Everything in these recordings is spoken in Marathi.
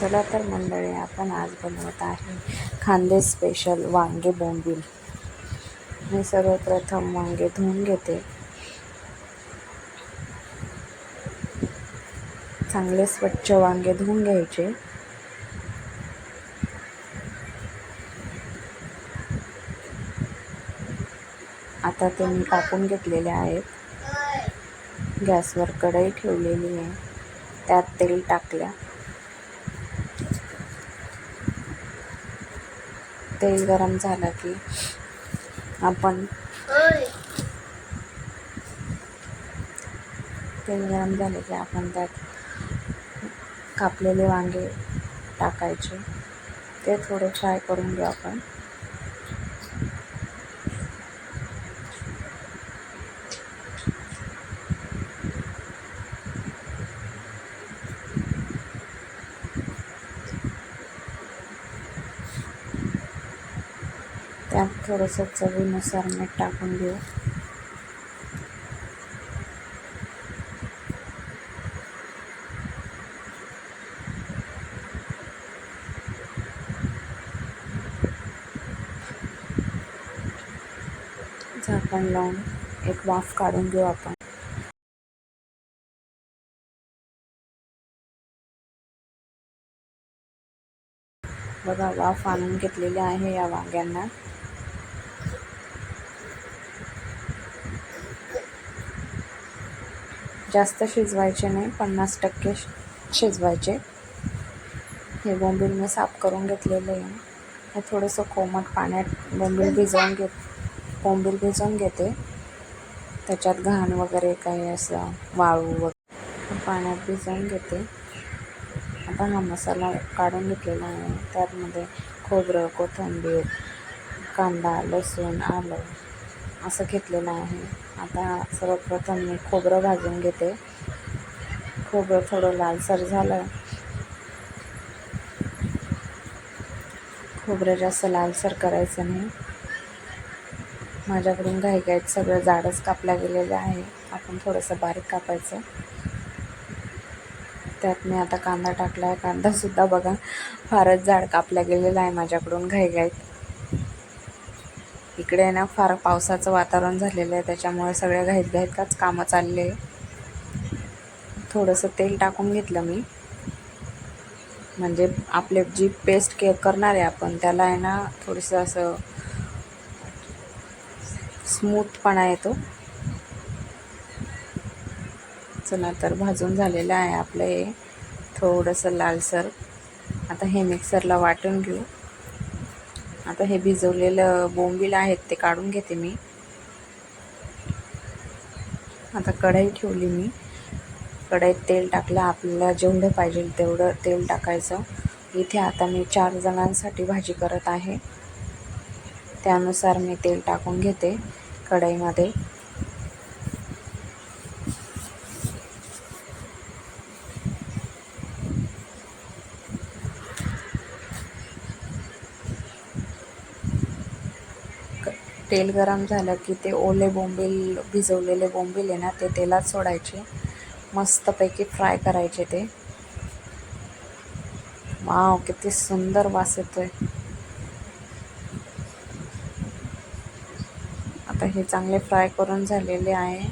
चला तर मंडळी आपण आज बनवत आहे खांदे स्पेशल वांगे बोंबील. मी सर्वप्रथम वांगे धुवून घेते. चांगले स्वच्छ वांगे धुवून घ्यायचे. आता ते मी कापून घेतलेले आहेत. गॅसवर कढई ठेवलेली आहे. त्यात तेल टाकल्या. तेल गरम झालं की आपण तेल गरम झाले की आपण त्यात कापलेले वांगे टाकायचे. ते थोडे फ्राय करून घेऊ आपण. त्यात थोडंसं चवीनुसार मीठ टाकून घेऊ. झाकण लावून एक वाफ काढून घेऊ आपण. बघा वाफ आणून घेतलेली आहे या वांग्यांना. जास्त शिजवायचे नाही पन्नास टक्के शिजवायचे. हे बोंबील मी साफ करून घेतलेले आहे. हे थोडंसं कोमट पाण्यात बोंबील भिजवून घेत बोंबील भिजवून घेते. त्याच्यात घाण वगैरे काही असं वाळू वगैरे पाण्यात भिजवून घेते. आता हा मसाला काढून घेतलेला आहे. त्यामध्ये खोबरं कोथिंबीर कांदा लसूण आलं असं घेतलेलं आहे. आता सर्वप्रथम मी खोबरं भाजून घेते. खोबरं थोडं लालसर झालं. खोबरं जास्त लालसर करायचं नाही. माझ्याकडून घाईघाईत सगळं जाडच कापलं गेलेलं आहे. आपण थोडंसं बारीक कापायचं. त्यात मी आता कांदा टाकला आहे कांदासुद्धा बघा फारच जाड कापला गेलेला आहे माझ्याकडून घाईघाईत इकडे ना फार पावसाचं वातावरण झालेलं आहे. त्याच्यामुळे सगळ्या घाईत घाईतच कामं चालले थोडंसं तेल टाकून घेतलं मी. म्हणजे आपले जी पेस्ट के करणार आहे आपण त्याला आहे ना थोडंसं असं स्मूथपणा येतो. चला तर भाजून झालेलं आहे आपलं हे. थोडंसं लालसर. आता हे मिक्सरला वाटून घेऊ. आता हे भिजवलेलं बोंबील आहेत ते काढून घेते मी. आता कढई ठेवली मी. कढईत तेल टाकलं आपल्याला जेवढं पाहिजे तेवढं तेल टाकायचं. इथे आता मी चार जणांसाठी भाजी करत आहे. त्यानुसार मी तेल टाकून घेते कढईमध्ये. तेल गरम झालं की ते ओले बोंबील भिजवलेले बोंबील आहे ना ते तेलात सोडायचे. मस्तपैकी फ्राय करायचे ते. वाव किती सुंदर वास येतोय. आता हे चांगले फ्राय करून झालेले आहे.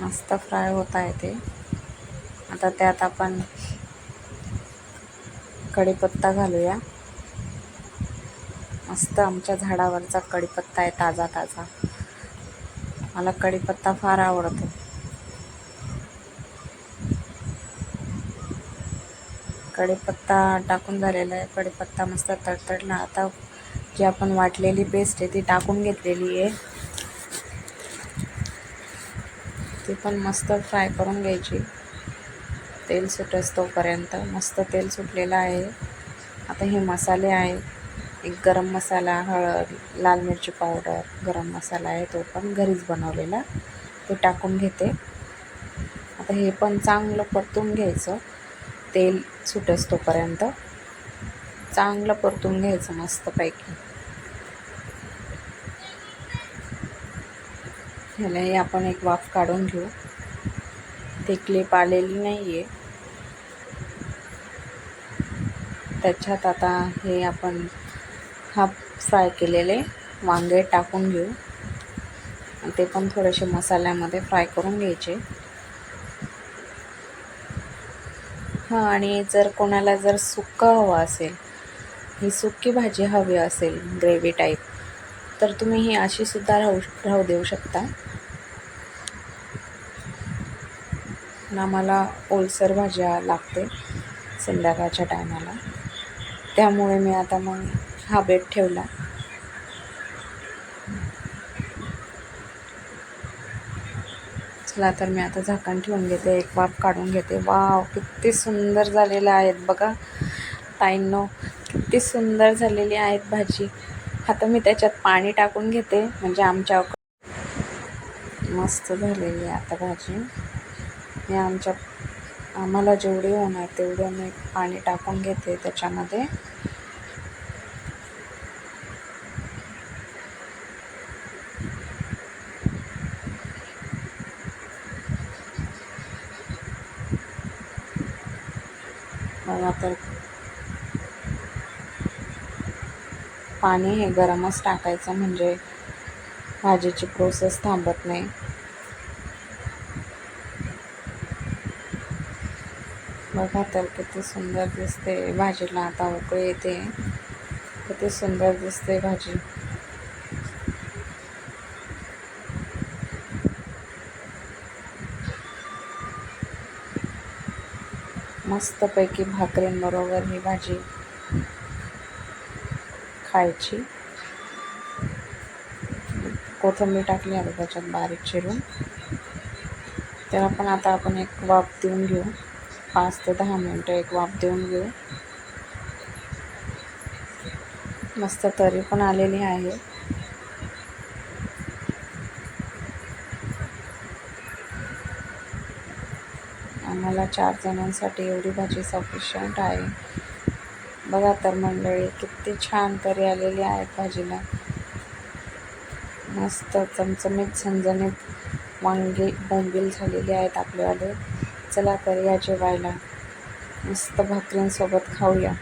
मस्त फ्राय होत आहे ते. आता त्यात आपण कढीपत्ता घालूया. मस्त आमच्या झाडावरचा कढीपत्ता आहे ताजा ताजा. मला कढीपत्ता फार आवडतो. कढीपत्ता टाकून झालेला आहे. कढीपत्ता मस्त तडतडला. आता जी आपण वाटलेली पेस्ट आहे ती टाकून घेतलेली आहे. ती पण मस्त फ्राय करून घ्यायची. तेल सुटस तोपर्यंत मस्त तेल सुटलेलं आहे. आता हे मसाले आहे एक गरम मसाला हळद लाल मिरची पावडर गरम मसाला आहे तो पण घरीच बनवलेला. ते टाकून घेते. आता हे पण चांगलं परतून घ्यायचं. तेल सुटस तोपर्यंत चांगलं परतून घ्यायचं मस्तपैकी. ह्यालाही आपण एक वाफ काढून घेऊ. ते क्लिप आलेली नाही आहे त्याच्यात आता हे आपण हाफ फ्राय केलेले वांगे टाकून घेऊ. ते पण थोडेसे मसाल्यामध्ये फ्राय करून घ्यायचे. हां आणि जर कोणाला जर सुक्का हवा असेल ही सुक्की भाजी हवी असेल ग्रेव्ही टाईप तर तुम्ही ही अशी सुद्धा राहू राहू देऊ शकता. आम्हाला ओलसर भाज्या लागते संध्याकाळच्या टायमाला. त्यामुळे मी आता मग हा बेट ठेवला. चला तर मी आता झाकण ठेवून घेते एक वाफ काढून घेते. वाव किती सुंदर झालेलं आहेत बघा. ताईंनो किती सुंदर झालेली आहेत भाजी. आता मी त्याच्यात पाणी टाकून घेते म्हणजे आमच्या मस्त झालेली आहे आता भाजी. मी आमच्या आम्हाला जेवढे होणार तेवढं मी पाणी टाकून घेते त्याच्यामध्ये. बघा तर पाणी हे गरमच टाकायचं म्हणजे भाजीची प्रोसेस थांबत नाही. बघा तर किती सुंदर दिसते भाजीला. आता उकळी येते. किती सुंदर दिसते भाजी. मस्तपैकी भाकरींबरोबर ही भाजी खायची. कोथिंबीर टाकली आता त्याच्यात बारीक चिरून. त्याला पण आता आपण एक वाफ देऊन घेऊ. पाच ते दहा मिनटं एक वाफ देऊन घेऊ. मस्त तरी पण आलेली आहे. आम्हाला चार जणांसाठी एवढी भाजी सफिशियंट आहे. बघा तर मंडळी किती छान तरी आलेली आहेत भाजीला. मस्त चमचमीत झणझणीत वांगे बोंबील झालेले आहेत आपल्यावाले. चला तर या जेवायला. मस्त भाकरींसोबत खाऊया.